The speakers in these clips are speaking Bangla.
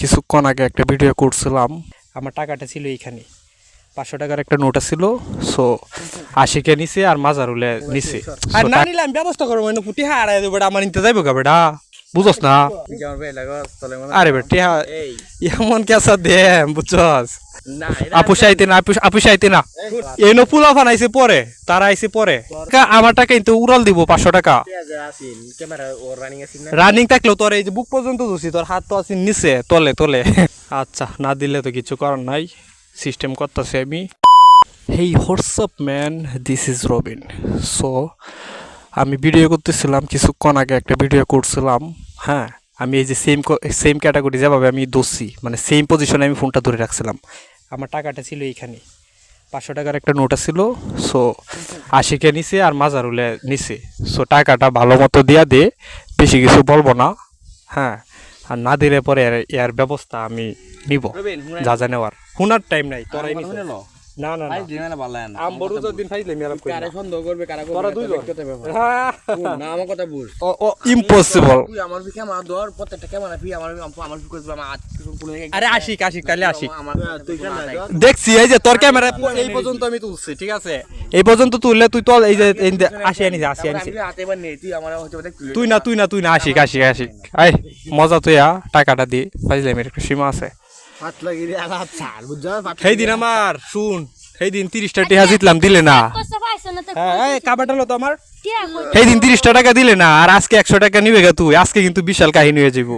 কিছুক্ষণ আগে একটা ভিডিও করছিলাম। আমার টাকাটা ছিল এইখানে। পাঁচশো টাকার একটা নোট ছিল সো আশিকে নিছে আর মাজার হলে নিছে। আর না নিলাম আমি ব্যবস্থা করব ফুটি পুটি হারাই দেবো আমার নিতে যাইবো গা বেটা। বুঝস না? আরে বেটা টিহা এমন কেসা দে বুঝছস আপু সাইতে না আপু আপু সাইতে না। এনো পুলা ফানাইছে পরে তারা আইছে পরে। আমার টাকা কিন্তু উড়াল দিব পাঁচশো টাকা। রানিং থাকলেও তোর এই যে বুক পর্যন্ত ধুছি তোর হাত তো আছে নিচে তলে তলে। আচ্ছা না দিলে তো কিছু করার নাই। সিস্টেম করতেছি আমি। Hey what's up man this is Robin so আমি ভিডিও করতেছিলাম কিছুক্ষণ আগে একটা ভিডিও করছিলাম। হ্যাঁ আমি এই যে সেম সেম ক্যাটাগরি যেভাবে আমি দোষী মানে সেম পজিশনে আমি ফোনটা ধরে রাখছিলাম। আমার টাকাটা ছিল এইখানে। পাঁচশো টাকার একটা নোট ছিল সো আশিকে নিছে আর মাজারুলে নিছে। সো টাকাটা ভালো মতো দিয়া দে বেশি কিছু বলব না। হ্যাঁ আর না দিলে পরে এর- ব্যবস্থা আমি নিব। যা যা নেওয়ার। শোনার টাইম নাই তোরাই নিছ না না। না। আম বড় দিন ফাইলে মেলাপ করি না। সন্দেহ করবে কারা তোরা দুইজন। হ্যাঁ, না আমার কথা বুঝ। ও ও ইম্পসিবল তুই আমার আমার ধর প্রত্যেকটা ক্যামেরা আমার আমার করবে আমার কোনো আরে আশিক আশিক তাহলে আশিক আমার তুই কেন দেখছি এই যে তোর ক্যামেরা এই পর্যন্ত আমি তুলছি ঠিক আছে? এই পর্যন্ত তুললে তুই তো এই যে আসি আনিস আসি আনিস তুই না তুই না তুই না আশিক আশিক আশিক আই মজা তুই আ টাকাটা দি। পাইলে মেয়ের সীমা আছে। হাত লাগিয়ে ছাড় বুঝছ? সেই দিন আমার শুন সেই দিন তিরিশটা টিহা জিতলাম দিলে না। কষ্ট পাইছো তো হ্যাঁ তো আমার। সেই দিন তিরিশটা টাকা দিলে না আর আজকে একশো টাকা নিবে গা তুই আজকে কিন্তু বিশাল কাহিনী হয়ে যাব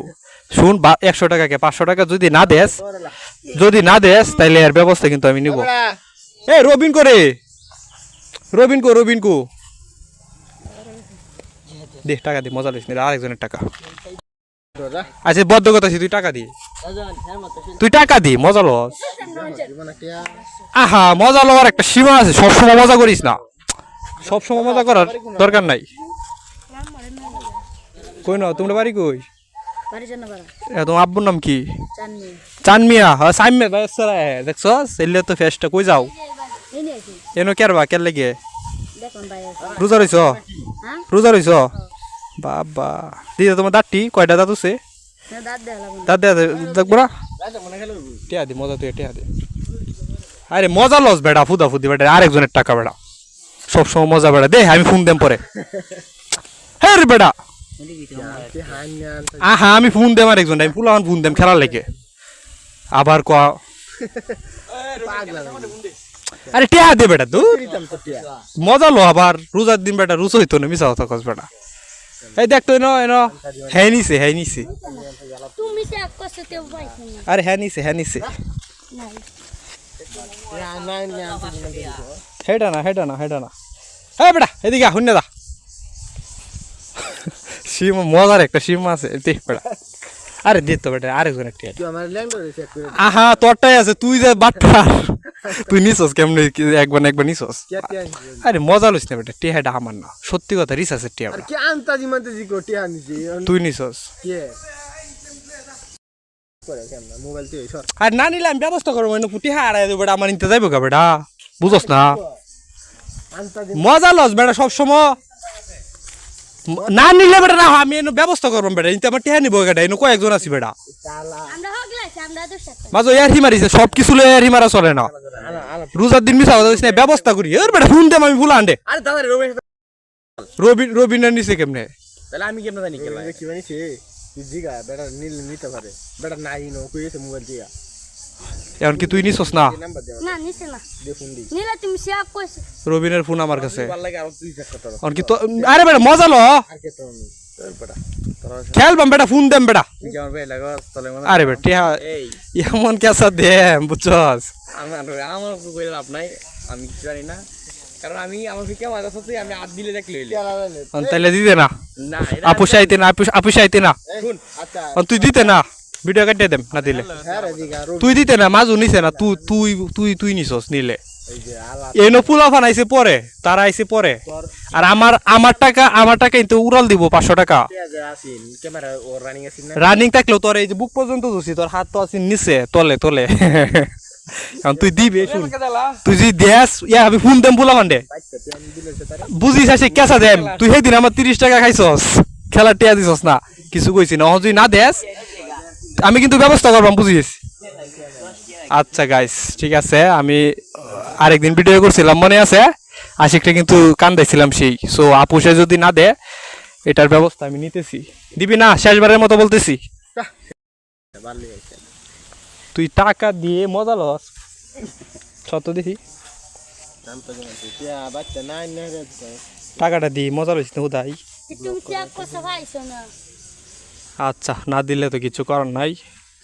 শুন একশো টাকাকে পাঁচশো টাকা যদি না দেস যদি না দেস তাইলে এর ব্যবস্থা কিন্তু আমি নিব। এ রবিন করে রবিন কো রবিন কো? দে টাকা দি মজা লিস আরেকজনের টাকা। আচ্ছা বদ্ধ কথা আছে, তুই টাকা দি। তুই টাকা দি মজা লস। আহা মজা লওয়ার একটা সীমা আছে সবসময় মজা করিস না। সবসময় মজা করার দরকার নাই। কই না তোমরা বাড়ি কই? তোমার আব্বুর নাম কি? চানমিয়া। হ্যাঁ সাইমে ভাই দেখছ? এলে তো ফেসটা কই যাও? এনো কের বা কের লেগে? রোজা রইছ? হ্যাঁ? রোজা রইছ? বাবা। দিদা তোমার দাঁতটি কয়টা দাঁত আছে দাঁত দেওয়া দি মজা তুই, টিয়া দি। আরে, মজা লস বেড়া, ফুদা ফুদি বেড়া, আরেকজনের টাকা বেড়া। সবসময় মজা বেড়া। দে, আমি ফোন দেম পরে। হ্যাঁ রে বেড়া। আহা, আমি ফোন দেম আরেকজন আমি ফুলান ফোন দেম খেলার লেগে। আবার ক আরে, টিয়া দে বেটা তুই মজা লো আবার। রোজার দিন বেটা রুচো হইতো না মিশা কথা কস বেটা এই দেখ তো এনো এনো। হ্যাঁ নিছে হ্যাঁ নিছে। তুমি তো এক কষ্ট তেও পাইছো না। আরে হ্যাঁ নিছে হ্যাঁ নিছে। হেটা না হেটা না হেটা না। হ্যাঁ বেটা এদিকে আহ দা সিম মজার একটা সিম আছে দেখ বেটা। আরে দে তো বেটা আরেকজন একটা। তুই আমার ল্যান্ড করে চেক করে আহা তোরটাই আছে তুই যে বাট্টা তুই নিছস কেমনে? কি একবার না একবার নিছস? কে কে আরে মজা লইস না বেটা টিহাটা আমার না। সত্যি কথা রিস আছে টিয়া আর কে আনতাজি মানতাজি কোটি আনিছি তুই নিছস। কে আর না নিলে আমি ব্যবস্থা করব পুটি হারাই দেবো বেটা আমার নিতে যাইবো গা বেটা। বুঝস না? মজা লস বেটা সবসময়। না নিলে বেটা না আমি এনে ব্যবস্থা করব বেটা কিন্তু আমার টেহা নিবো বেটা এনে কয়েকজন আছি বেটা। মাঝে সব কিছু লয়ে চলে না। রোজার দিন মিশা কথা না ব্যবস্থা করি। এর বেটা ফোন দেম আমি ভুলা আন্ডে। আরে দাদা রে রবিন রবিনের নিচে কেমনে? তাহলে আমি কেমন জানি কেলা কি বানিছে তুই জিগা বেটা নীল নিতে পারে। বেটা নাই নো কইছে মোবাইল দিয়া এখন কি তুই নিছস না? না নিছে না। ফোন দি। নিলে তুমি সিয়া কইছো। রবিনের ফোন আমার কাছে। আর কি বেটা মজা লো। আর কে তো খেলবাম বেটা ফোন দেম বেটা। তাহলে আরে বেটা এমন কেসা দেম বুঝছস? আমার আমার কইলে লাভ নাই আমি কিছু জানি না। কারণ আমি আমার ফিকে মাথা সাথে আমি আট দিলে দেখ লইলে তাইলে দিতে না। আপু সাইতে না আপু আপু না। আচ্ছা। তুই দিতে না ভিডিও কাটিয়ে দেম না দিলে। হ্যাঁ রে দিগা রো তুই দিতে না মাজু নিছে না তুই তুই তুই তুই নিছস নিলে। এনো পুলা ফানাইছে পরে তারা আইছে পরে। আর আমার আমার টাকা আমার টাকা কিন্তু উড়াল দিব পাঁচশো টাকা। রানিং থাকলেও তোর এই যে বুক পর্যন্ত ধুছি তোর হাত তো আছে নিচে তলে তলে। এখন তুই দিবি শুন। তুই যদি দেস ইয়া আমি ফোন দেম বলা মান্ডে বুঝিস আসে কেসা দেম। তুই সেদিন আমার তিরিশ টাকা খাইছস। খেলা টিয়া দিছস না। কিছু কইছি না। যদি না দেস আমি কিন্তু ব্যবস্থা করবাম বুঝি গেছি আচ্ছা গাইস ঠিক আছে। আমি আরেকদিন ভিডিও করছিলাম, মনে আছে? আশিকটা কিন্তু কান্দাইছিলাম সেই। সো আপুষে যদি না দে এটার ব্যবস্থা আমি নিতেছি। দিবি না? শেষবারের মতো বলতেছি। তুই টাকা দিয়ে মজা লস। শত দেখি টাকাটা দিয়ে মজা লইস না উদাই আচ্ছা না দিলে তো কিছু করার নাই।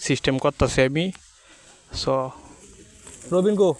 সিস্টেম করতেছি আমি। সো রবিন গো